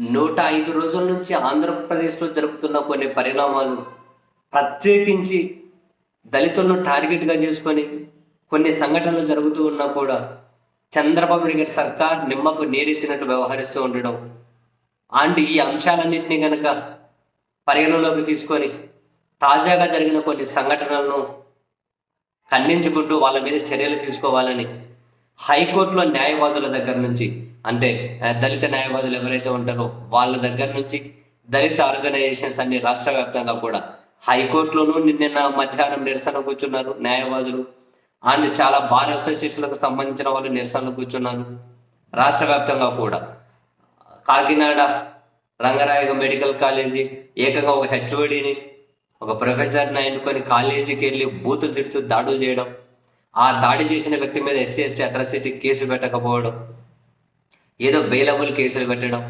నూట ఐదు రోజుల నుంచి ఆంధ్రప్రదేశ్లో జరుగుతున్న కొన్ని పరిణామాలు ప్రత్యేకించి దళితులను టార్గెట్గా చేసుకొని కొన్ని సంఘటనలు జరుగుతూ ఉన్నా కూడా చంద్రబాబు నాయుడు గారి సర్కార్ నిమ్మకు నీరెత్తినట్టు వ్యవహరిస్తూ ఉండడం అండ్ ఈ అంశాలన్నింటినీ కనుక పరిగణలోకి తీసుకొని తాజాగా జరిగిన కొన్ని సంఘటనలను ఖండించుకుంటూ వాళ్ళ మీద చర్యలు తీసుకోవాలని హైకోర్టులో న్యాయవాదుల దగ్గర నుంచి అంటే దళిత న్యాయవాదులు ఎవరైతే ఉంటారో వాళ్ళ దగ్గర నుంచి దళిత ఆర్గనైజేషన్స్ అన్ని రాష్ట్ర వ్యాప్తంగా కూడా హైకోర్టులోనూ నిన్న మధ్యాహ్నం నిరసన కూర్చున్నారు న్యాయవాదులు. అండ్ చాలా బార్ అసోసియేషన్లకు సంబంధించిన వాళ్ళు నిరసనలు కూర్చున్నారు. రాష్ట్ర వ్యాప్తంగా కూడా. కాకినాడ రంగరాయగ మెడికల్ కాలేజీ ఏకంగా ఒక హెచ్ఓడిని ఒక ప్రొఫెసర్ని ఎన్నుకొని కాలేజీకి వెళ్ళి బూతులు తిడుతూ దాడులు చేయడం ఆ దాడి చేసిన వ్యక్తి మీద ఎస్సీ ఎస్టీ అట్రాసిటీ కేసు పెట్టకపోవడం ఏదో బెయిలబుల్ కేసులు పెట్టడం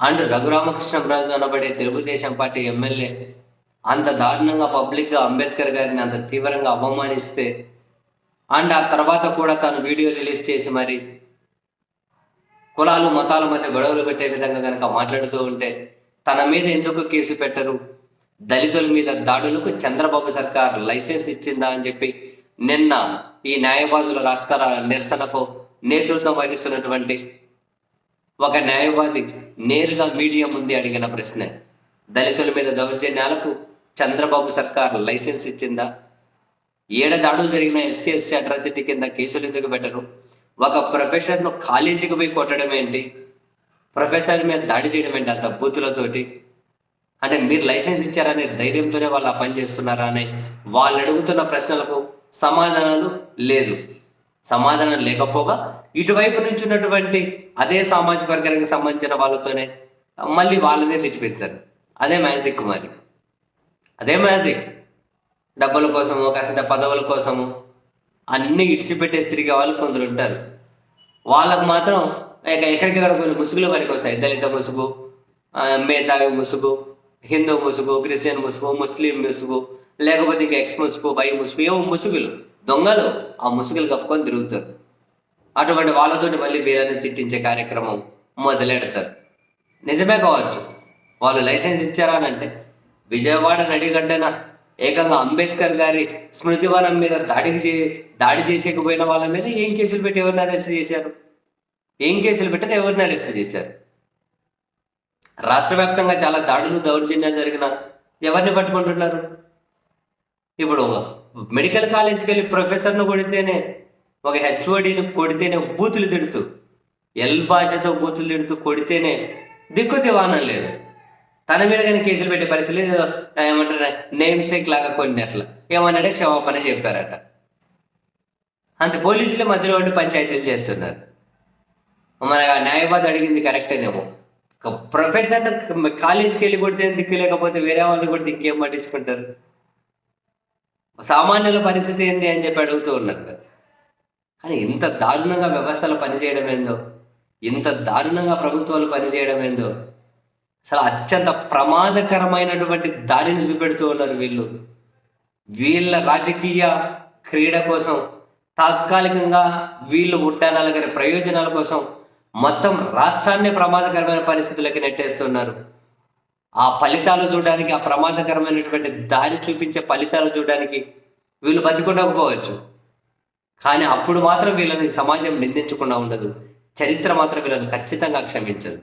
అండ్ రఘురామకృష్ణరాజు అనబడే తెలుగుదేశం పార్టీ ఎమ్మెల్యే అంత దారుణంగా పబ్లిక్గా అంబేద్కర్ గారిని అంత తీవ్రంగా అవమానిస్తే అండ్ ఆ తర్వాత కూడా తను వీడియో రిలీజ్ చేసి మరి కులాలు మతాల మధ్య గొడవలు పెట్టే విధంగా కనుక మాట్లాడుతూ ఉంటే తన మీద ఎందుకు కేసు పెట్టరు? దళితుల మీద దాడులకు చంద్రబాబు సర్కార్ లైసెన్స్ ఇచ్చిందా అని చెప్పి నిన్న ఈ న్యాయవాదుల రాస్తార నిరసనకు నేతృత్వం వహిస్తున్నటువంటి ఒక న్యాయవాది నేరుగా మీడియా ముందే అడిగిన ప్రశ్న. దళితుల మీద దౌర్జన్యాలకు చంద్రబాబు సర్కార్ లైసెన్స్ ఇచ్చిందా? ఏడ దాడులు జరిగిన ఎస్సీ ఎస్సీ అట్రాసిటీ కింద కేసులు ఎందుకు పెట్టరు? ఒక ప్రొఫెసర్ను కాలేజీకి పోయి కొట్టడం ఏంటి? ప్రొఫెసర్ మీద దాడి చేయడం ఏంటి అంత బూతులతోటి? అంటే మీరు లైసెన్స్ ఇచ్చారనే ధైర్యంతోనే వాళ్ళు ఆ పని చేస్తున్నారా అని వాళ్ళు అడుగుతున్న ప్రశ్నలకు సమాధానాలు లేదు. సమాధానం లేకపోగా ఇటువైపు నుంచి ఉన్నటువంటి అదే సామాజిక వర్గానికి సంబంధించిన వాళ్ళతోనే మళ్ళీ వాళ్ళనే తెచ్చిపెడతారు. అదే మ్యాజిక్ మరి అదే మ్యాజిక్. డబ్బుల కోసము కాసింత పదవుల కోసము అన్నీ ఇడిచిపెట్టేసి తిరిగే వాళ్ళు కొందరు ఉంటారు. వాళ్ళకు మాత్రం ఇక ఎక్కడికక్కడ కొన్ని ముసుగులు పనికి వస్తాయి. దళిత ముసుగు మేధావి ముసుగు హిందూ ముసుగు క్రిస్టియన్ ముసుగు ముస్లిం ముసుగు లేకపోతే ఇంకా ఎక్స్ ముసుగు బై ముసుగు ఏవో ముసుగులు దొంగలు ఆ ముసుగులు కప్పుకొని తిరుగుతారు. అటువంటి వాళ్ళతోటి మళ్ళీ వీళ్ళని తిట్టించే కార్యక్రమం మొదలెడతారు. నిజమే కావచ్చు వాళ్ళు లైసెన్స్ ఇచ్చారా అని అంటే విజయవాడ నడిగడ్డన ఏకంగా అంబేద్కర్ గారి స్మృతివనం మీద దాడికి చే దాడి చేసేకపోయిన వాళ్ళ మీద ఏం కేసులు పెట్టి ఎవరిని అరెస్ట్ చేశారు? ఏం కేసులు పెట్టిన ఎవరిని అరెస్ట్ చేశారు? రాష్ట్ర వ్యాప్తంగా చాలా దాడులు దౌర్జన్యాలు జరిగిన ఎవరిని పట్టుకుంటున్నారు? ఇప్పుడు ఒక మెడికల్ కాలేజ్కి వెళ్ళి ప్రొఫెసర్ను కొడితేనే ఒక హెచ్ఓడిని కొడితేనే బూతులు తిడుతూ ఎల్ భాషతో బూతులు తిడుతూ కొడితేనే దిక్కు దివానం లేదు. తన మీద కానీ కేసులు పెట్టే పరిస్థితి లేదు. ఏమంటారు నేమ్ సేక్ లాగా కొన్ని అట్లా. ఏమన్నాడే క్షమాపణ చెప్పారట. అంత పోలీసులు మధ్యలో ఉండి పంచాయతీలు చేస్తున్నారు. మన న్యాయవాది అడిగింది కరెక్టేనేమో ఒక ప్రొఫెసర్ కాలేజీకి వెళ్ళి కొడితే దిక్కు లేకపోతే వేరే వాళ్ళు కూడా దిక్కేం పట్టించుకుంటారు? సామాన్యుల పరిస్థితి ఏంటి అని చెప్పి అడుగుతూ ఉన్నారు. కానీ ఇంత దారుణంగా వ్యవస్థలు పనిచేయడం ఏందో? ఇంత దారుణంగా ప్రభుత్వాలు పనిచేయడం ఏందో? అసలు అత్యంత ప్రమాదకరమైనటువంటి దారిని చూపెడుతూ ఉన్నారు వీళ్ళు. వీళ్ళ రాజకీయ క్రీడ కోసం తాత్కాలికంగా వీళ్ళు ఉడ్డానాల గారి ప్రయోజనాల కోసం మొత్తం రాష్ట్రాన్ని ప్రమాదకరమైన పరిస్థితులకి నెట్టేస్తున్నారు. ఆ ఫలితాలు చూడడానికి ఆ ప్రమాదకరమైనటువంటి దారి చూపించే ఫలితాలు చూడడానికి వీళ్ళు బతికుండకపోవచ్చు. కానీ అప్పుడు మాత్రం వీళ్ళని సమాజం నిందించకుండా ఉండదు. చరిత్ర మాత్రం వీళ్ళని ఖచ్చితంగా క్షమించదు.